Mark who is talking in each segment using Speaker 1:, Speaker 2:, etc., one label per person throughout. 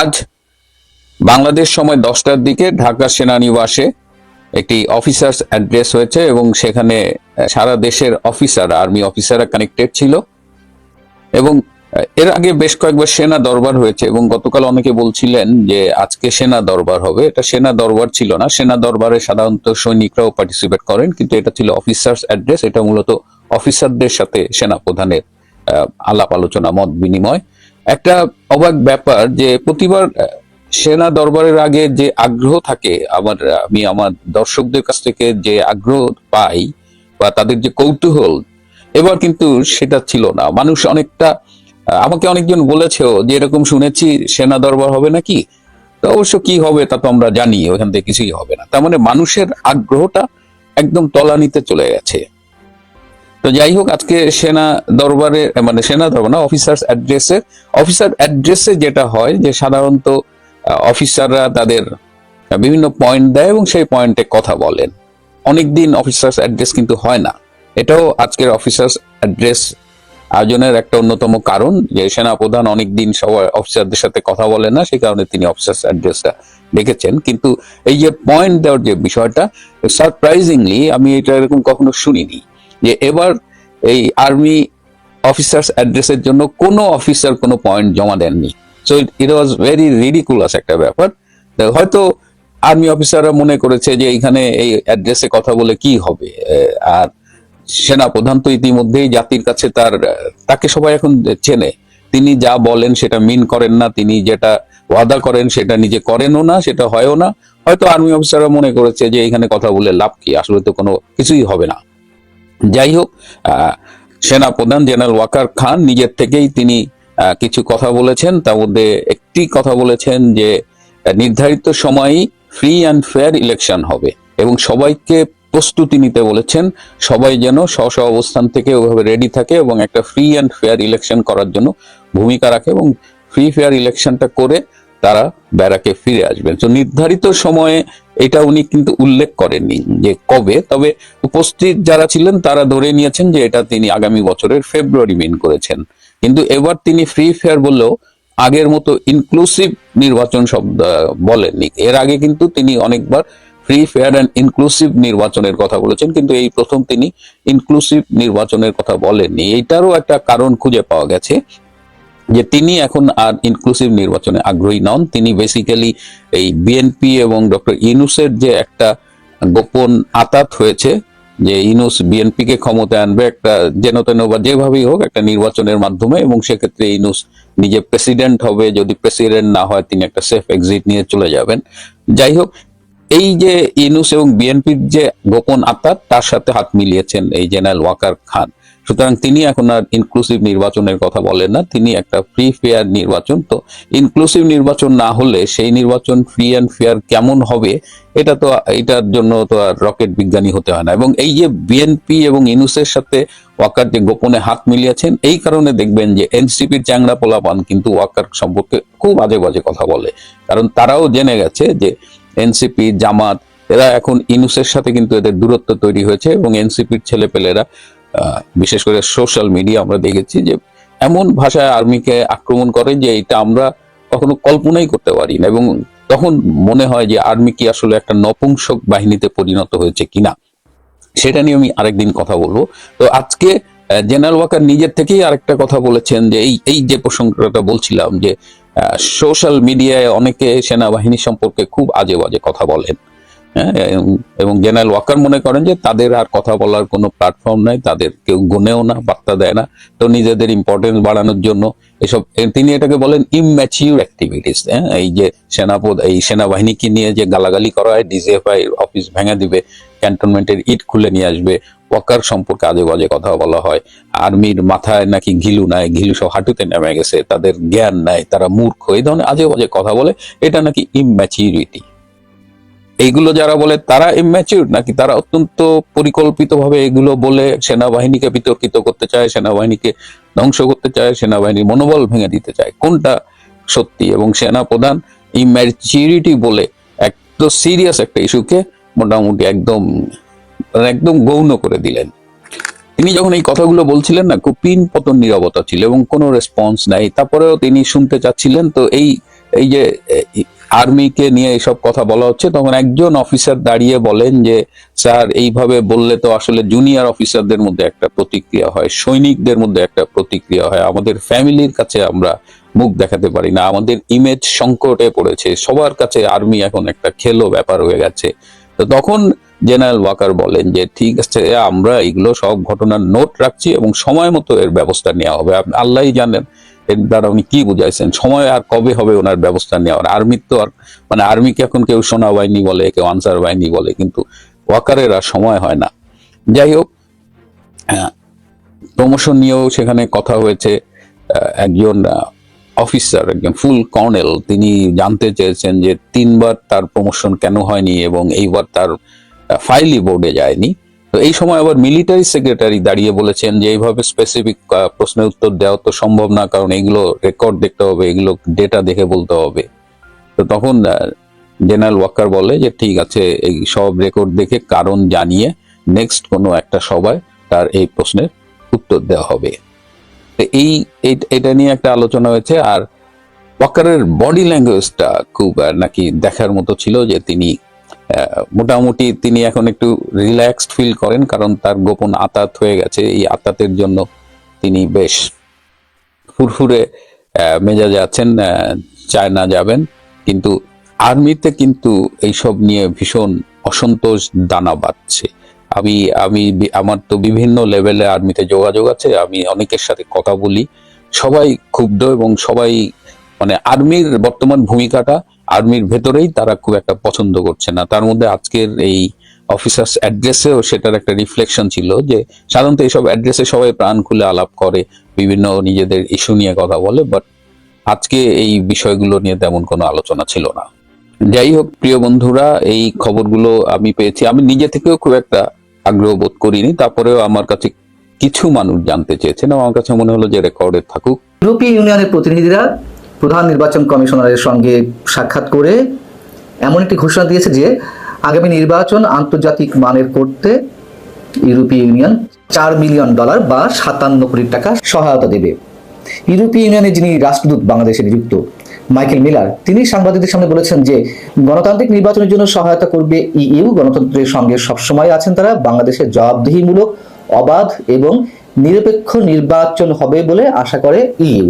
Speaker 1: আজ বাংলাদেশ সময় দশটার দিকে ঢাকা সেনানিবাসে একটি অফিসার্স অ্যাড্রেস হয়েছে এবং সেখানে সারা দেশের অফিসার, আর্মি অফিসাররা কানেক্টেড ছিল। এবং এর আগে বেশ কয়েকবার সেনা দরবার হয়েছে এবং গতকাল অনেকে বলছিলেন যে আজকে সেনা দরবার হবে। এটা সেনা দরবার ছিল না। সেনা দরবারে সাধারণত সৈনিকরাও পার্টিসিপেট করেন, কিন্তু এটা ছিল অফিসার্স অ্যাড্রেস। এটা মূলত অফিসারদের সাথে সেনা প্রধানের আলাপ আলোচনা, মত বিনিময়। একটা অবাক ব্যাপার যে প্রতিবার সেনা দরবারের আগে যে আগ্রহ থাকে আমার, আমি আমার দর্শকদের কাছ থেকে যে আগ্রহ পাই বা তাদের যে কৌতূহল, এবার কিন্তু সেটা ছিল না। মানুষ অনেকটা আমাকে অনেকজন বলেছেও যে এরকম শুনেছি, সেনা দরবার হবে নাকি? তো অবশ্য কি হবে তা তো আমরা জানি, ওখান থেকে কিছুই হবে না। তার মানে মানুষের আগ্রহটা একদম তলানিতে চলে গেছে। তো যাই হোক, আজকে সেনা দরবারে মানে সেনা দরবার না অফিসার্স অ্যাড্রেসে অফিসার অ্যাড্রেসে যেটা হয় যে সাধারণত অফিসাররা তাদের বিভিন্ন পয়েন্ট দেয় এবং সেই পয়েন্টে কথা বলেন। অনেকদিন অফিসার্স অ্যাড্রেস কিন্তু হয় না। এটাও আজকের অফিসার্স অ্যাড্রেস আয়োজনের একটা অন্যতম কারণ যে সেনাপ্রধান অনেকদিন সবার অফিসারদের সাথে কথা বলে না, সেই কারণে তিনি অফিসার্স অ্যাড্রেসটা দেখেছেন কিন্তু এই যে পয়েন্ট দেওয়ার যে বিষয়টা সারপ্রাইজিংলি আমি এটা এরকম কখনো শুনিনি। যে এবার এই আর্মি অফিসার্স অ্যাড্রেসের জন্য কোনো অফিসার কোনো পয়েন্ট জমা দেননি। So it was very ridiculous একটা ব্যাপার। হয়তো আর্মি অফিসাররা মনে করেছে যে এইখানে এই অ্যাড্রেসে কথা বলে কি হবে। আর সেনা প্রধান তো ইতিমধ্যেই জাতির কাছে তার, তাকে সবাই এখন চেনে। তিনি যা বলেন সেটা মিন করেন না, তিনি যেটা ওয়াদা করেন সেটা নিজে করেনও না, সেটা হয়ও না। হয়তো আর্মি অফিসাররা মনে করেছে যে এখানে কথা বলে লাভ কি? আসলে তো কোনো কিছুই হবে না। যাই হোক আহ, সেনা প্রধান জেনারেল ওয়াকার খান নিজের থেকেই তিনি কিছু কথা বলেছেন। তার মধ্যে একটি কথা বলেছেন যে নির্ধারিত সময়ই ফ্রি অ্যান্ড ফেয়ার ইলেকশন হবে এবং সবাইকে প্রস্তুতি নিতে বলেছেন। সবাই যেন স্ব স্ব অবস্থান থেকে ওভাবে রেডি থাকে এবং একটা ফ্রি অ্যান্ড ফেয়ার ইলেকশন করার জন্য ভূমিকা রাখে এবং ফ্রি ফেয়ার ইলেকশনটা করে তারা ব্যারাকে ফিরে আসবেন। তো নির্ধারিত সময়ে এটা উনি কিন্তু উল্লেখ করেননি যে কবে, তবে উপস্থিত যারা ছিলেন তারা ধরে নিয়েছেন যে এটা তিনি আগামী বছরের ফেব্রুয়ারি মেন করেছেন। কিন্তু এবার তিনি ফ্রি ফেয়ার বললেও আগের মতো ইনক্লুসিভ নির্বাচন শব্দ বলেননি। এর আগে কিন্তু তিনি অনেকবার ফ্রি ফেয়ার অ্যান্ড ইনক্লুসিভ নির্বাচনের কথা বলেছেন, কিন্তু এই প্রথম তিনি ইনক্লুসিভ নির্বাচনের কথা বলেননি। এইটারও একটা কারণ খুঁজে পাওয়া গেছে। যে তিনি এখন আর ইনক্লুসিভ নির্বাচনে আগ্রহী নন। তিনি বেসিক্যালি এই বিএনপি এবং ডক্টর ইনুসের যে একটা গোপন আতাত হয়েছে যে ইনুস বিএনপি কে ক্ষমতায় আনবে, একটা যেন তেন বা যেভাবেই হোক একটা নির্বাচনের মাধ্যমে এবং সেক্ষেত্রে ইনুস নিজে প্রেসিডেন্ট হবে। যদি প্রেসিডেন্ট না হয়, তিনি একটা সেফ এক্সিট নিয়ে চলে যাবেন। যাই হোক, এই যে ইনুস এবং বিএনপির যে গোপন আত্মার তার সাথে হাত মিলিয়েছেন এই জেনারেল ওয়াকার খান। সুতরাং তিনি এখন আর ইনক্লুসিভ নির্বাচনের কথা বলেন না তিনি একটা ফ্রি ফেয়ার নির্বাচন। তো ইনক্লুসিভ নির্বাচন না হলে সেই নির্বাচন ফ্রি অ্যান্ড ফেয়ার কেমন হবে এটা তো এটার জন্য তো আর রকেট বিজ্ঞানী হতে হয় না। এবং এই যে বিএনপি এবং ইনুসের সাথে ওয়াকার যে গোপনে হাত মিলিয়েছেন এই কারণে দেখবেন যে এনসিপির চ্যাংড়া পোলাপান কিন্তু ওয়াকার সম্পর্কে খুব আজে বাজে কথা বলে। কারণ তারাও জেনে গেছে যে এনসিপি জামাত এরা এখন ইনুসের সাথে কিন্তু এদের দূরত্ব তৈরি হয়েছে এবং এনসিপির ছেলেপেলেরা আহ, বিশেষ করে সোশ্যাল মিডিয়া আমরা দেখেছি যে এমন ভাষায় আর্মিকে আক্রমণ করে যে এটা আমরা কখনো কল্পনাই করতে পারি না এবং তখন মনে হয় যে আর্মি কি আসলে একটা নপুংসক বাহিনীতে পরিণত হয়েছে কিনা, সেটা নিয়ে আমি আরেকদিন কথা বলব। তো আজকে জেনারেল ওয়াকার নিজের থেকেই আরেকটা কথা বলেছেন যে এই এই যে প্রসঙ্গটা বলছিলাম যে সোশ্যাল মিডিয়ায় অনেকে সেনাবাহিনী সম্পর্কে খুব আজে বাজে কথা বলেন। এবং- এবং জেনারেল ওয়াকার মনে করেন যে তাদের আর কথা বলার কোনো প্ল্যাটফর্ম নাই, তাদের কেউ গুনেও না, বার্তা দেয় না। তো নিজেদের ইম্পর্টেন্স বাড়ানোর জন্য এসব তিনি এটাকে বলেন ইম্যাচিউর অ্যাক্টিভিটিস হ্যাঁ এই যে সেনাপদ, এই সেনাবাহিনীকে নিয়ে যে গালাগালি করা হয় ডিজিএফআই অফিস ভেঙে দিবে ক্যান্টনমেন্টের ইট খুলে নিয়ে আসবে, ওয়াকার সম্পর্কে আজে বাজে কথা বলা হয়। আর্মির মাথায় নাকি ঘিলু নাই, ঘিলু সব হাঁটুতে নেমে গেছে, তাদের জ্ঞান নাই, তারা মূর্খ, এই ধরনের আজে বাজে কথা বলে, এটা নাকি ইম্যাচিউরিটি এইগুলো যারা বলে তারা ইম্যাচিউর নাকি তারা অত্যন্ত পরিকল্পিতভাবে এগুলো বলে সেনাবাহিনীকে বিতর্কিত করতে চায়, সেনাবাহিনীকে ধ্বংস করতে চায়, সেনাবাহিনীর মনোবল ভেঙে দিতে চায়। কোনটা সত্যি এবং সেনা প্রধান ইম্যাচিউরিটি বলে একদম সিরিয়াস একটা ইস্যুকে মোটামুটি একদম একদম গৌণ করে দিলেন। তিনি যখন এই কথাগুলো বলছিলেন না, খুব পিন পতন নিরবতা ছিল এবং কোনো রেসপন্স নাই। তারপরেও তিনি শুনতে চাচ্ছিলেন, তো এই এই যে আর্মিকে নিয়ে এইসব কথা বলা হচ্ছে, তখন একজন অফিসার দাঁড়িয়ে বলেন যে, স্যার, এইভাবে বললে তো আসলে জুনিয়র অফিসারদের মধ্যে একটা প্রতিক্রিয়া হয়, সৈনিকদের মধ্যে একটা প্রতিক্রিয়া হয়, আমাদের ফ্যামিলির কাছে আমরা মুখ দেখাতে পারি না, আমাদের ইমেজ সংকটে পড়েছে, সবার কাছে আর্মি এখন একটা খেলো ব্যাপার হয়ে গেছে। তো তখন জেনারেল ওয়াকার বলেন যে, ঠিক আছে, আমরা এগুলো সব ঘটনার নোট রাখছি এবং সময় মতো এর ব্যবস্থা নেওয়া হবে। আল্লাহই জানেন এর দ্বারা উনি কি বুঝাইছেন? সময় আর কবে হবে ওনার ব্যবস্থা নেওয়ার? আর্মির তো আর মানে আর্মিকে এখন কেউ সোনা বাহিনী বলে, কেউ আনসার বাহিনী বলে, কিন্তু ওয়াকারের আর সময় হয় না। যাই হোক প্রমোশন নিয়েও সেখানে কথা হয়েছে একজন অফিসার, একজন ফুল কর্নেল। তিনি জানতে চেয়েছেন যে তিনবার তার প্রমোশন কেন হয়নি এবং এইবার তার ফাইলি বোর্ডে যায়নি। তো এই সময় আবার মিলিটারি সেক্রেটারি দাঁড়িয়ে বলেছেন যে, এইভাবে স্পেসিফিক প্রশ্নের উত্তর দেওয়া তো সম্ভব না, কারণ এগুলো রেকর্ড দেখতে হবে, এগুলো ডেটা দেখে বলতে হবে। তো তখন জেনারেল ওয়াকার বলে যে, ঠিক আছে, এই সব রেকর্ড দেখে কারণ জানিয়ে নেক্সট কোনো একটা সভায় তার এই প্রশ্নের উত্তর দেওয়া হবে। তো এই এটা নিয়ে একটা আলোচনা হয়েছে, আর ওয়াকারের বডি ল্যাঙ্গুয়েজটা খুব নাকি দেখার মতো ছিল যে, তিনি মোটামুটি তিনি এখন একটু রিল্যাক্সড ফিল করেন কারণ তার গোপন আতাত হয়ে গেছে। এই আতাতের জন্য তিনি বেশ ফুরফুরে আছেন আহ, চায়না যাবেন। কিন্তু আর্মিতে কিন্তু এইসব নিয়ে ভীষণ অসন্তোষ দানা বাঁধছে। আমি আমি আমার তো বিভিন্ন লেভেলে আর্মিতে যোগাযোগ আছে আমি অনেকের সাথে কথা বলি। সবাই ক্ষুব্ধ এবং সবাই মানে আর্মির বর্তমান ভূমিকাটা আর্মির ভেতরেই তারা খুব একটা পছন্দ করছে না। তার মধ্যে আজকের এই অফিসার্স অ্যাড্রেসেও সেটার একটা রিফ্লেকশন ছিল যে, সাধারণত এইসব অ্যাড্রেসে সবাই প্রাণ খুলে আলাপ করে, বিভিন্ন নিজেদের ইস্যু নিয়ে কথা বলে বাট আজকে এই বিষয়গুলো নিয়ে তেমন কোনো আলোচনা ছিল না। যাই হোক, প্রিয় বন্ধুরা, এই খবরগুলো আমি পেয়েছি। আমি নিজে থেকেও খুব একটা আগ্রহ বোধ করিনি, তারপরেও আমার কাছে কিছু মানুষ জানতে চেয়েছেন। আমার কাছে মনে হলো যে রেকর্ডে থাকুক।
Speaker 2: ইউনিয়নের প্রতিনিধিরা প্রধান নির্বাচন কমিশনারের সঙ্গে সাক্ষাৎ করে এমন একটি ঘোষণা দিয়েছে যে, আগামী নির্বাচন আন্তর্জাতিক মানের করতে ইউরোপীয় ইউনিয়ন চার মিলিয়ন ডলার বা সাতান্ন কোটি টাকা সহায়তা দেবে। ইউরোপীয় ইউনিয়নের যিনি রাষ্ট্রদূত বাংলাদেশে নিযুক্ত মাইকেল মিলার, তিনি সাংবাদিকদের সামনে বলেছেন যে, গণতান্ত্রিক নির্বাচনের জন্য সহায়তা করবে ইইউ, গণতন্ত্রের সঙ্গে সবসময় আছেন তারা বাংলাদেশের জবাবদিহিমূলক, অবাধ এবং নিরপেক্ষ নির্বাচন হবে বলে আশা করে ইইউ।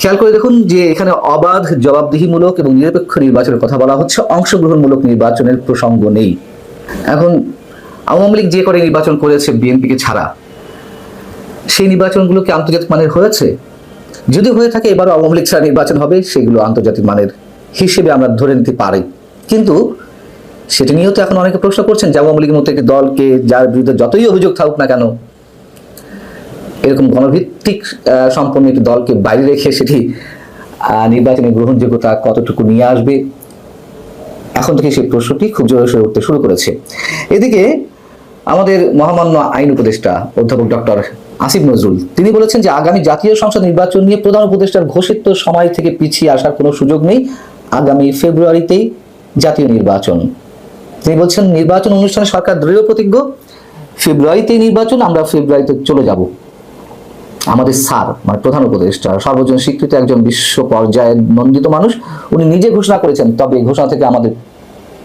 Speaker 2: খেয়াল করে দেখুন যে এখানে অবাধ, জবাবদিহিমূলক এবং নিরপেক্ষ নির্বাচনের কথা বলা হচ্ছে। অংশগ্রহণমূলক নির্বাচনের প্রসঙ্গ নেই। এখন আওয়ামী লীগ যে করে নির্বাচন করেছে বিএনপিকে ছাড়া, সেই নির্বাচনগুলো কি আন্তর্জাতিক মানের হয়েছে? যদি হয়ে থাকে, এবারও আওয়ামী লীগ ছাড়া নির্বাচন হবে, সেগুলো আন্তর্জাতিক মানের হিসেবে আমরা ধরে নিতে পারি। কিন্তু সেটা নিয়েও তো এখন অনেকে প্রশ্ন করছেন যে আওয়ামী লীগের মতো একটি দলকে, যার বিরুদ্ধে যতই অভিযোগ থাকুক না কেন এরকম গণভিত্তিক সম্পন্ন একটি দলকে বাইরে রেখে সেটি আহ, নির্বাচনের গ্রহণযোগ্যতা কতটুকু নিয়ে আসবে এখন থেকে সেই প্রশ্নটি খুব জোরে উঠতে শুরু করেছে। এদিকে আমাদের মহামান্য আইন উপদেষ্টা অধ্যাপক ডক্টর আসিফ নজরুল তিনি বলেছেন যে আগামী জাতীয় সংসদ নির্বাচন নিয়ে প্রধান উপদেষ্টার ঘোষিত সময় থেকে পিছিয়ে আসার কোনো সুযোগ নেই। আগামী ফেব্রুয়ারিতেই জাতীয় নির্বাচন। তিনি বলছেন নির্বাচন অনুষ্ঠানে সরকার দৃঢ় প্রতিজ্ঞ ফেব্রুয়ারিতেই নির্বাচন আমরা ফেব্রুয়ারিতে চলে যাব। আমাদের স্যার মানে প্রধান উপদেষ্টা, সর্বজন স্বীকৃত একজন বিশ্ব পর্যায়ে নন্দিত মানুষ, উনি নিজে ঘোষণা করেছেন, তবে এই ঘোষণা থেকে আমাদের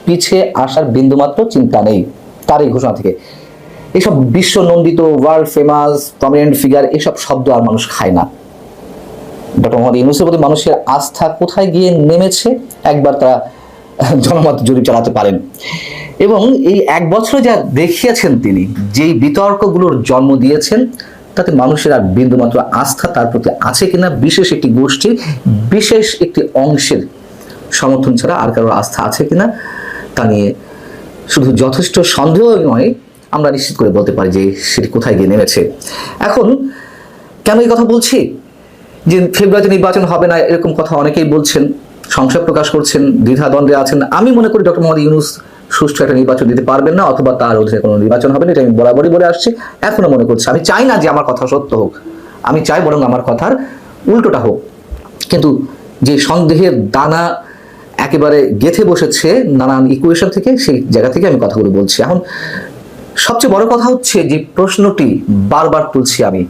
Speaker 2: পিছিয়ে আসার বিন্দুমাত্র চিন্তা নেই, তার এই ঘোষণা থেকে। এসব বিশ্ব নন্দিত ওয়ার্ল্ড ফেমাস প্রমিনেন্ট ফিগার এসব শব্দ আর মানুষ খায় না। ডক্টর মোহাম্মদ ইউনুসের প্রতি মানুষের আস্থা কোথায় গিয়ে নেমেছে, একবার তারা জনমত জরিপ চালাতে পারেন। এবং এই এক বছরে যা দেখিয়েছেন তিনি, যেই বিতর্কগুলোর জন্ম দিয়েছেন তাতে মানুষের আর বিন্দুমাত্র আস্থা তার প্রতি আছে কিনা বিশেষ একটি গোষ্ঠীর বিশেষ একটি অংশের সমর্থন ছাড়া আর কারোর আস্থা আছে কিনা তা নিয়ে শুধু যথেষ্ট সন্দেহ নয়, আমরা নিশ্চিত করে বলতে পারি যে সেটি কোথায় গিয়ে নেমেছে। এখন, কেন এই কথা বলছি? যে ফেব্রুয়ারিতে নির্বাচন হবে না, এরকম কথা অনেকেই বলছেন, সংশয় প্রকাশ করছেন, দ্বিধাদ্বন্দ্বে আছেন। আমি মনে করি ডক্টর মোহাম্মদ ইউনুস সুষ্ঠু একটা নির্বাচন দিতে পারবেন না অথবা তার অধীনে কোনো নির্বাচন হবে না, এটা আমি বরাবরই বলে আসছি। এখনও মনে করছি, আমি চাই না যে আমার কথা সত্য হোক। আমি চাই বরং আমার কথার উল্টোটা হোক। কিন্তু যে সন্দেহের দানা একেবারে গেথে বসেছে নানান ইকুয়েশন থেকে, সেই জায়গা থেকে আমি কথাগুলো বলছি। এখন সবচেয়ে বড় কথা হচ্ছে যে প্রশ্নটি বারবার তুলছি আমি।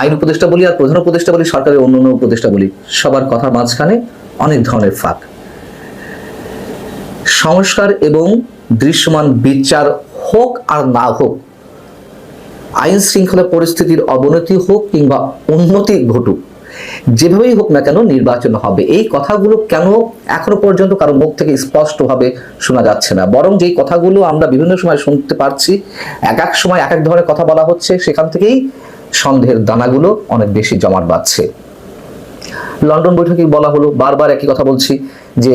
Speaker 2: আইন উপদেষ্টা বলি আর প্রধান উপদেষ্টা বলি, সরকারের অন্য অন্য উপদেষ্টা বলি, সবার কথার মাঝখানে অনেক ধরনের ফাঁক। সংস্কার এবং দৃশ্যমান বিচার হোক আর না হোক, আইন শৃঙ্খলা পরিস্থিতির অবনতি হোক কিংবা উন্নতি ঘটুক, যেভাবেই হোক না কেন নির্বাচন হবে। এই কথাগুলো কেন এখনও পর্যন্ত কারও মুখ থেকে স্পষ্টভাবে শোনা যাচ্ছে না? বরং যেই কথাগুলো আমরা বিভিন্ন সময় শুনতে পারছি, এক এক সময় এক এক ধরনের কথা বলা হচ্ছে, সেখান থেকেই সন্দেহের দানাগুলো অনেক বেশি জমাট বাঁধছে। লন্ডন বৈঠকে বলা হলো, বারবার একই কথা বলছি যে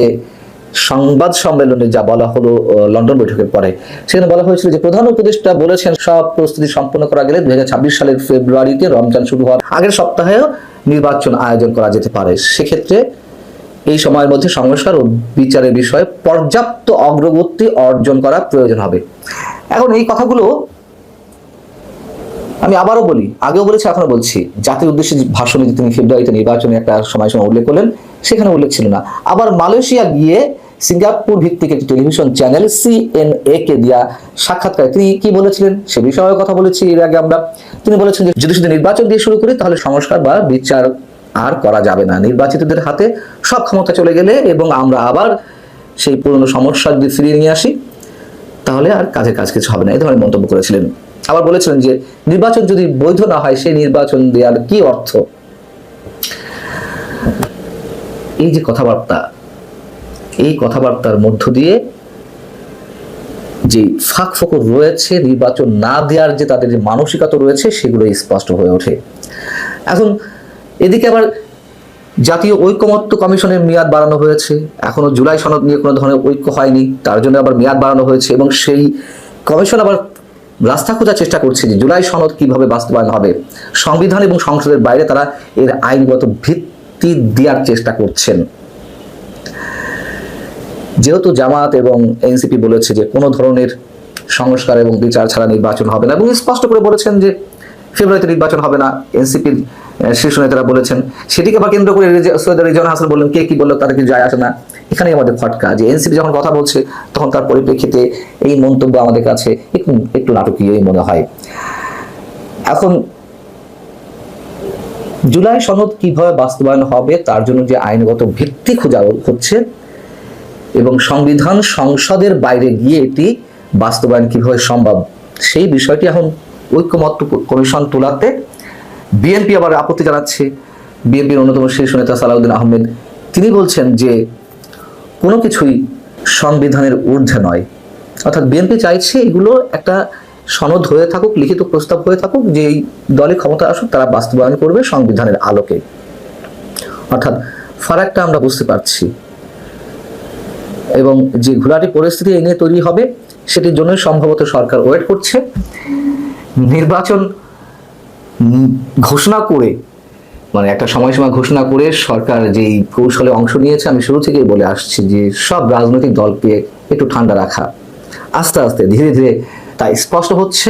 Speaker 2: সংবাদ সম্মেলনে যা বলা হলো লন্ডন বৈঠকের পরে। সেখানে বলা হয়েছিল যে প্রধান উপদেষ্টা বলেছেন, সব প্রস্তুতি সম্পন্ন করা গেলে দুই সালের ফেব্রুয়ারিতে রমজান শুরু হওয়ার আগের সপ্তাহেও নির্বাচন আয়োজন করা যেতে পারে। সেক্ষেত্রে এই সময়ের মধ্যে সংস্কার ও বিচারের বিষয়ে পর্যাপ্ত অগ্রগতি অর্জন করা প্রয়োজন হবে। এখন এই কথাগুলো আমি আবারও বলি, আগেও বলেছি এখনও বলছি। জাতির উদ্দেশ্যে ভাষণে তিনি ফেব্রুয়ারিতে নির্বাচনে একটা সময় সময় উল্লেখ করলেন, সেখানে উল্লেখ ছিল না। আবার মালয়েশিয়া গিয়ে সিঙ্গাপুর ভিত্তিক একটি টেলিভিশন চ্যানেল সিএনএ কে দেওয়া সাক্ষাৎকারে। তিনি কি বলেছিলেন? সে বিষয়ে কথা বলেছি। এর আগে আমরা তিনি বলেছেন যে, যদি শুধু নির্বাচন দিয়ে শুরু করি, তাহলে সংস্কার বা বিচার আর করা যাবে না। নির্বাচিতদের হাতে সব ক্ষমতা চলে গেলে এবং আমরা আবার সেই পুরনো সমস্যা যদি ফিরিয়ে নিয়ে আসি, তাহলে আর কাজের কাজ কিছু হবে না। এই ধরনের মন্তব্য করেছিলেন। আবার বলেছিলেন যে, নির্বাচন যদি বৈধ না হয়, সেই নির্বাচন দেওয়ার কি অর্থ? এই যে কথাবার্তা এই কথাবার্তার মধ্য দিয়ে যে ফাঁক রয়েছে, নির্বাচন না দেওয়ার যে তাদের যে মানসিকতা রয়েছে সেগুলো স্পষ্ট হয়ে ওঠে। এখন এদিকে আবার জাতীয় ঐক্যমত্য কমিশনের মেয়াদ বাড়ানো হয়েছে। এখনও জুলাই সনদ নিয়ে কোনো ধরনের ঐক্য হয়নি। তার জন্য আবার মেয়াদ বাড়ানো হয়েছে এবং সেই কমিশন আবার রাস্তা খোঁজার চেষ্টা করছে যে জুলাই সনদ কীভাবে বাস্তবায়ন হবে। সংবিধান এবং সংসদের বাইরে তারা এর আইনগত ভিত্তি দেওয়ার চেষ্টা করছেন। যেহেতু জামাত এবং এনসিপি বলেছে যে কোনো ধরনের সংস্কার এবং বিচার ছাড়া নির্বাচন হবে না এবং স্পষ্ট করে বলেছেন যে ফেব্রুয়ারিতে নির্বাচন হবে না, এনসিপির শীর্ষ নেতারা বলেছেন। সেটিকে আবার কেন্দ্র করে সৈয়দ রিজন হাসান বললেন, কে কি বলল তাদের কিছু যায় আসে না? এখানেই আমাদের ফটকা যে এনসিপি যখন কথা বলছে, তখন তার পরিপ্রেক্ষিতে এই মন্তব্য আমাদের কাছে একটু নাটকীয়ই মনে হয়। এখন, জুলাই সনদ কীভাবে বাস্তবায়ন হবে, তার জন্য যে আইনগত ভিত্তি খোঁজা হচ্ছে এবং সংবিধান সংসদের বাইরে গিয়ে এটি বাস্তবায়ন কীভাবে সম্ভব? সেই বিষয়টি এখন ঐক্যমত্য কমিশন তোলাতে বিএনপি আবার আপত্তি জানাচ্ছে। বিএনপির অন্যতম শীর্ষ নেতা সালাউদ্দিন আহমেদ, তিনি বলছেন যে কোনো কিছুই সংবিধানের ঊর্ধ্বে নয়। অর্থাৎ বিএনপি চাইছে এগুলো একটা সনদ হয়ে থাকুক, লিখিত প্রস্তাব হয়ে থাকুক যে এই দলে ক্ষমতা আসুক তারা বাস্তবায়ন করবে সংবিধানের আলোকে। অর্থাৎ ফারাকটা আমরা বুঝতে পারছি। এবং যে ঘোলাটি পরিস্থিতি এই নিয়ে তৈরি হবে, সেটির জন্যই সম্ভবত সরকার ওয়েট করছে। নির্বাচন ঘোষণা করে মানে একটা সময়সীমা ঘোষণা করে সরকার যেই কৌশলে অংশ নিয়েছে, আমি শুরু থেকেই বলে আসছি যে সব রাজনৈতিক দলকে একটু ঠান্ডা রাখা। আস্তে আস্তে, ধীরে ধীরে তা স্পষ্ট হচ্ছে।